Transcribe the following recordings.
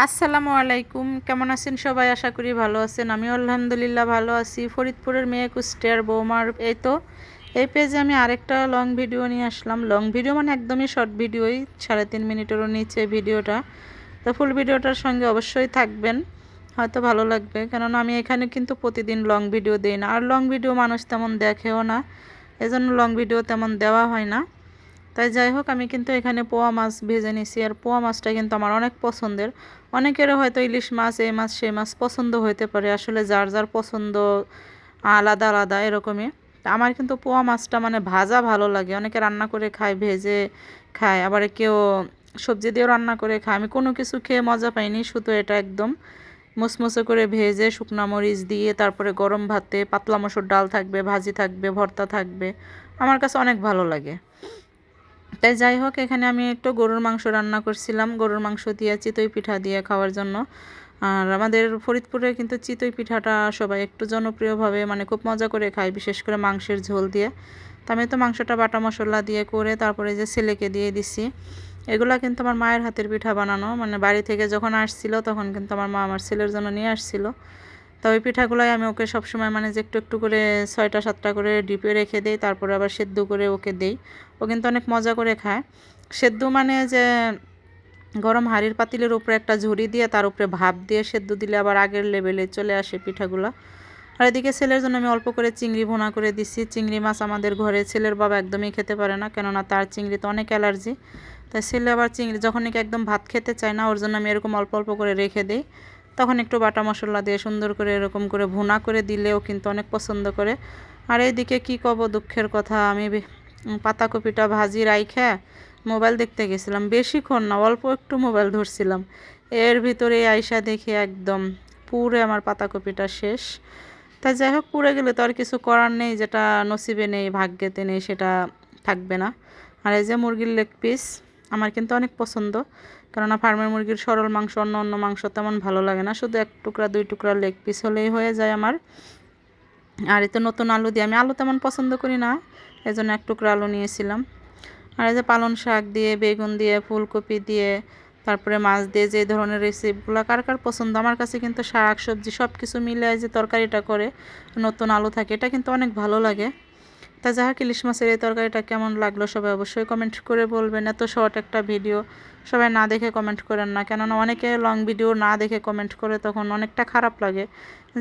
আসসালামু আলাইকুম। কেমন আছেন সবাই? আশা করি ভালো আছেন। আমি আলহামদুলিল্লাহ ভালো আছি। ফরিদপুরের মেয়ে কুষ্টিয়ার বৌমার, এই তো, এই পেজে আমি আরেকটা লং ভিডিও নিয়ে আসলাম। লং ভিডিও মানে একদমই শর্ট ভিডিওই সাড়ে তিন মিনিটেরও নিচে ভিডিওটা তো ফুল ভিডিওটার সঙ্গে অবশ্যই থাকবেন, হয়তো ভালো লাগবে। কেননা আমি এখানে কিন্তু প্রতিদিন লং ভিডিও দিই না। আর লং ভিডিও মানুষ তেমন দেখেও না। এজন্য লং ভিডিও তেমন দেওয়া হয় না। তাই যাই হোক, আমি কিন্তু এখানে পোয়া মাছ ভেজে নিছি। আর পোয়া মাছটা কিন্তু আমার অনেক পছন্দের। অনেকেরও হয়তো ইলিশ মাছ, এই মাছ, সেই মাছ পছন্দ হইতে পারে। আসলে যার যার পছন্দ আলাদা আলাদা, এরকমই। আমার কিন্তু পোয়া মাছটা মানে ভাজা ভালো লাগে। অনেকে রান্না করে খায়, ভেজে খায়। আবার কেউ সবজি দিয়েও রান্না করে খায়। আমি কোনো কিছু খেয়ে মজা পাইনি, শুধু এটা একদম। মুসমুসে করে ভেজে শুকনা মরিচ দিয়ে, তারপরে গরম ভাতে পাতলা মসুর ডাল থাকবে, ভাজি থাকবে, ভর্তা থাকবে। আমার কাছে অনেক ভালো লাগে। তাই যাই হোক, এখানে আমি একটু গরুর মাংস রান্না করছিলাম। গরুর মাংস দিয়ে চিতই পিঠা দিয়ে খাওয়ার জন্য। আর আমাদের ফরিদপুরে কিন্তু চিতই পিঠাটা সবাই একটু জনপ্রিয়ভাবে মানে খুব মজা করে খায়, বিশেষ করে মাংসের ঝোল দিয়ে। তো আমি তো মাংসটা বাটা মশলা দিয়ে করে তারপরে যে ছেলেকে দিয়ে দিছি। এগুলা কিন্তু আমার মায়ের হাতের পিঠা বানানো। মানে বাড়ি থেকে যখন আসছিল তখন কিন্তু আমার মা আমার ছেলের জন্য নিয়ে আসছিল। তো ওই পিঠাগুলোই আমি ওকে সবসময় মানে যে একটু একটু করে ছয়টা, সাতটা করে ডিপে রেখে দিই, তারপরে আবার সেদ্ধ করে ওকে দেই। ও কিন্তু অনেক মজা করে খায়। সেদ্ধ মানে যে গরম হাঁড়ির পাতিলের উপরে একটা ঝুড়ি দিয়ে, তার উপরে ভাপ দিয়ে সেদ্ধ দিলে আবার আগের লেভেলে চলে আসে পিঠাগুলো। আর এদিকে ছেলের জন্য আমি অল্প করে চিংড়ি ভোনা করে দিছি। চিংড়ি মাছ আমাদের ঘরে ছেলের বাবা একদমই খেতে পারে না, কেননা তার চিংড়িতে অনেক অ্যালার্জি। তাই ছেলে আবার চিংড়ি যখন একদম ভাত খেতে চায় না, ওর জন্য আমি এরকম অল্প অল্প করে রেখে দিই। তখন একটু বাটা মশলা দিয়ে সুন্দর করে এরকম করে ভুনা করে দিলেও কিন্তু অনেক পছন্দ করে। আর এইদিকে কি কব দুঃখের কথা, আমি পাতাকপিটা ভাজি রাইখা মোবাইল দেখতে গেছিলাম, বেশিক্ষণ না, অল্প একটু মোবাইল ধরছিলাম। এর ভিতরে আয়সা দেখে একদম পুরে আমার পাতাকপিটা শেষ। তাই যাই হোক, পুড়ে গেলে তো আর কিছু করার নেই, যেটা নসিবে নেই, ভাগ্যেতে নেই, সেটা থাকবে না। আর এই যে মুরগির লেগ পিস আমার কিন্তু অনেক পছন্দ। কেননা ফার্মের মুরগির সরল মাংস, অন্য অন্য মাংস তেমন ভালো লাগে না। শুধু এক টুকরা, দুই টুকরা লেগ পিস হলেই হয়ে যায় আমার। আর এতে নতুন আলু দিয়ে, আমি আলু তেমন পছন্দ করি না এই জন্য এক টুকরা আলু নিয়েছিলাম। আর এই যে পালন শাক দিয়ে, বেগুন দিয়ে, ফুলকপি দিয়ে, তারপরে মাছ দিয়ে, যে ধরনের রেসিপিগুলো কার কার পছন্দ, আমার কাছে কিন্তু শাক, সবজি সব কিছু মিলে যে তরকারিটা করে নতুন আলু থাকে, এটা কিন্তু অনেক ভালো লাগে। তা যাহা ইলিশ মাছের এই তরকারিটা কেমন লাগল সবাই অবশ্যই কমেন্ট করে বলবেন। এত শর্ট একটা ভিডিও সবাই না দেখে কমেন্ট করেন না। কেননা অনেকে লং ভিডিও না দেখে কমেন্ট করে তখন অনেকটা খারাপ লাগে।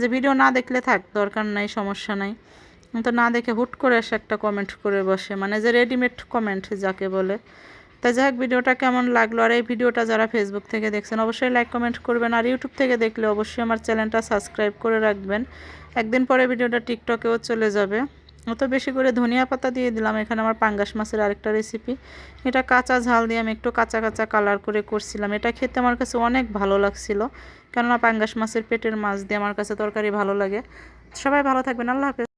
যে ভিডিও না দেখলে থাক, দরকার নাই, সমস্যা নাই। তো না দেখে হুট করে এসে একটা কমেন্ট করে বসে। মানে যে রেডিমেড কমেন্ট যাকে বলে। তাই যাই হোক ভিডিওটা কেমন লাগল? আর এই ভিডিওটা যারা ফেসবুক থেকে দেখছেন, অবশ্যই লাইক কমেন্ট করবেন। আর ইউটিউব থেকে দেখলে অবশ্যই আমার চ্যানেলটা সাবস্ক্রাইব করে রাখবেন। একদিন পরে ভিডিওটা টিকটকেও চলে যাবে। অত বেশি করে ধনিয়া পাতা দিয়ে দিলাম। এখানে আমার পাঙ্গাস মাছের আরেকটা রেসিপি এটা কাঁচা ঝাল দিয়ে আমি একটু কাঁচা কাঁচা কালার করে করছিলাম। এটা খেতে আমার কাছে অনেক ভালো লাগছিল, কেননা পাঙ্গাস মাছের পেটের মাছ দিয়ে আমার কাছে তরকারি ভালো লাগে। সবাই ভালো থাকবেন, আল্লাহ হাফেজ।